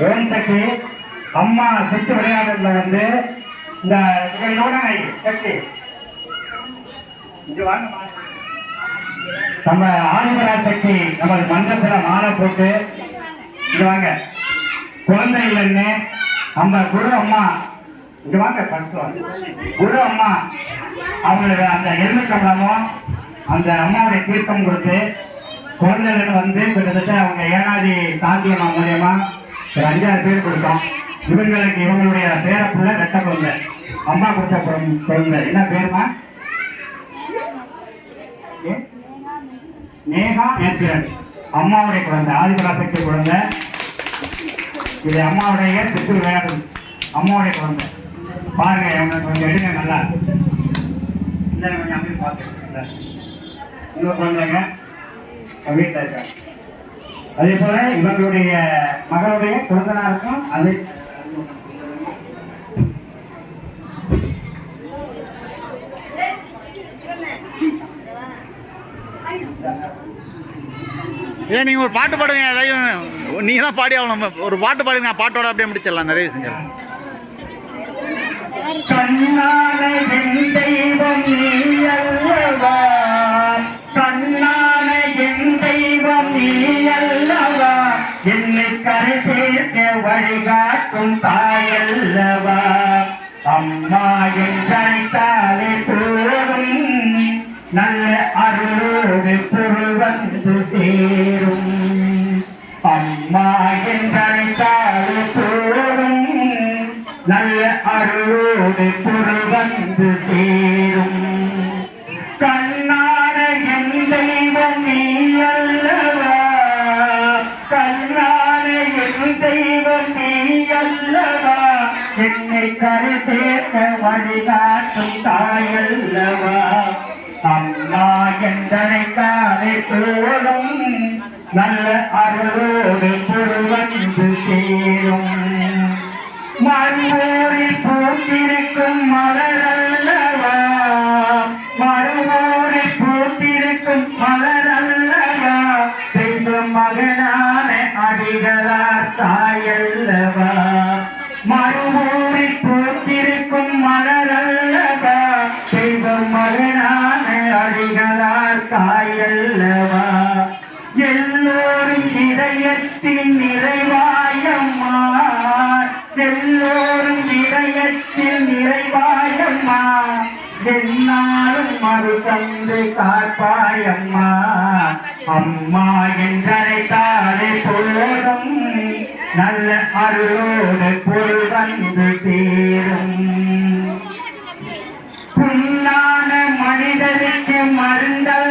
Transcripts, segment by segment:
ஓம் அம்மா சுற்று விளையாடுறதுல வந்து இந்த இதோட நம்ம ஆதிபராசக்தி நம்ம மண்டபத்துல மாலை போட்டு இங்க வாங்க. குழந்தை இல்லைன்னு நம்ம குரு அம்மா இங்க வாங்க ஃபர்ஸ்ட் குரு அம்மா அவங்களுக்கு அந்த எலுமிச்சம்பளமும் அந்த அம்மாவுடைய தீர்த்தம் கொடுத்து குழந்தைகள் வந்து கிட்டத்தட்ட அவங்க ஏனாதி சாந்தி அம்மா மூலியமா ஒரு அஞ்சாறு பேர் கொடுத்தோம். இவங்களுக்கு இவங்களுடைய பேர புள்ள ரெட்ட குழந்தை அம்மா கொடுத்த குழந்தை- என்ன பேருமா? ஏ? நேகா நேத்திரன் அம்மாவுடைய குழந்தை ஆதிபராசக்தி குழந்தை. இது அம்மாவுடைய சித்து விளையாட்டு அம்மாவுடைய குழந்தை. பாருங்க இவங்க கொஞ்சம் எடுங்க நல்லா. இந்த கொஞ்சம் அப்படி பார்த்துருக்கீங்க இன்னொரு குழந்தைங்க வீட்டில் இருக்காங்க. அதே போல இவங்களுடைய மகளுடைய குழந்தனாருக்கும் அது ஏன் நீங்க ஒரு பாட்டு பாடுங்க ஏதாவது நீங்க தான் பாடி ஆகணும். ஒரு பாட்டு பாடுங்க நான் பாட்டோட அப்படியே முடிச்சிடலாம். நிறைய செஞ்சிடலாம் கண்ணான தெய்வம் நீ அல்லவா வழிகாட்டும் தாயல்லவா. அம்மா என்றழைத்தாலே என்னை கரை சேர்க்க வழிகாட்டும் தாயல்லவா? அம்மா என்றனை காலை போலும் நல்ல அருள் இதயத்தின் நிறைவாயம்மா. எல்லோரும் இதயத்தில் நிறைவாயம்மா. என்னாலும் மறு தந்து காப்பாயம்மா. அம்மா என்றழைத்தாலே போதும். நல்ல அருளோடு பொருள் வந்து சேரும். புண்ணான மனிதனுக்கு மருந்தல்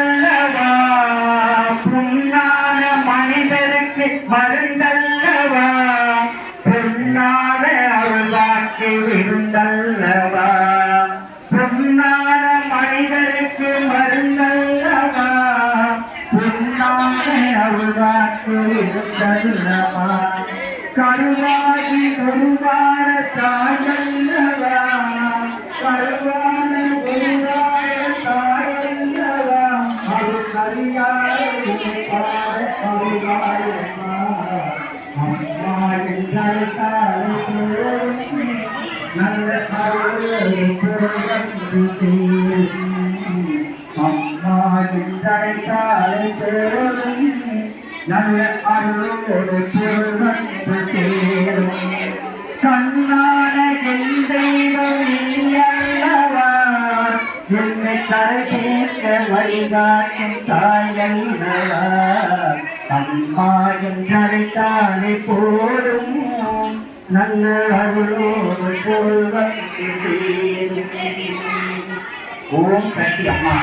மருந்தல்லவா? புண்ணான அருளாக்கி விருந்தல்லவா? புண்ணான மனிதருக்கு மருந்தல்லவா? புண்ணான அருளாக்கி விருந்தல்லவா? கருவாகி உருவான சாயல்லவா? கருவான உருவான சாயல்லவா? அது கரியாய உருவான அருளை பொருளந்து சேரும். அம்மா நல்ல அருளோடு பொருள் சேரும் கண்ணான தெய்வம் என்னை சேர்க்க வழிகாட்டும் தாயல்லவா அம்மா என்றழைத்தாலே போதும் நல்ல அருளோடு பொருள் வந்து சேரும் ஓம் சக்தி அம்மா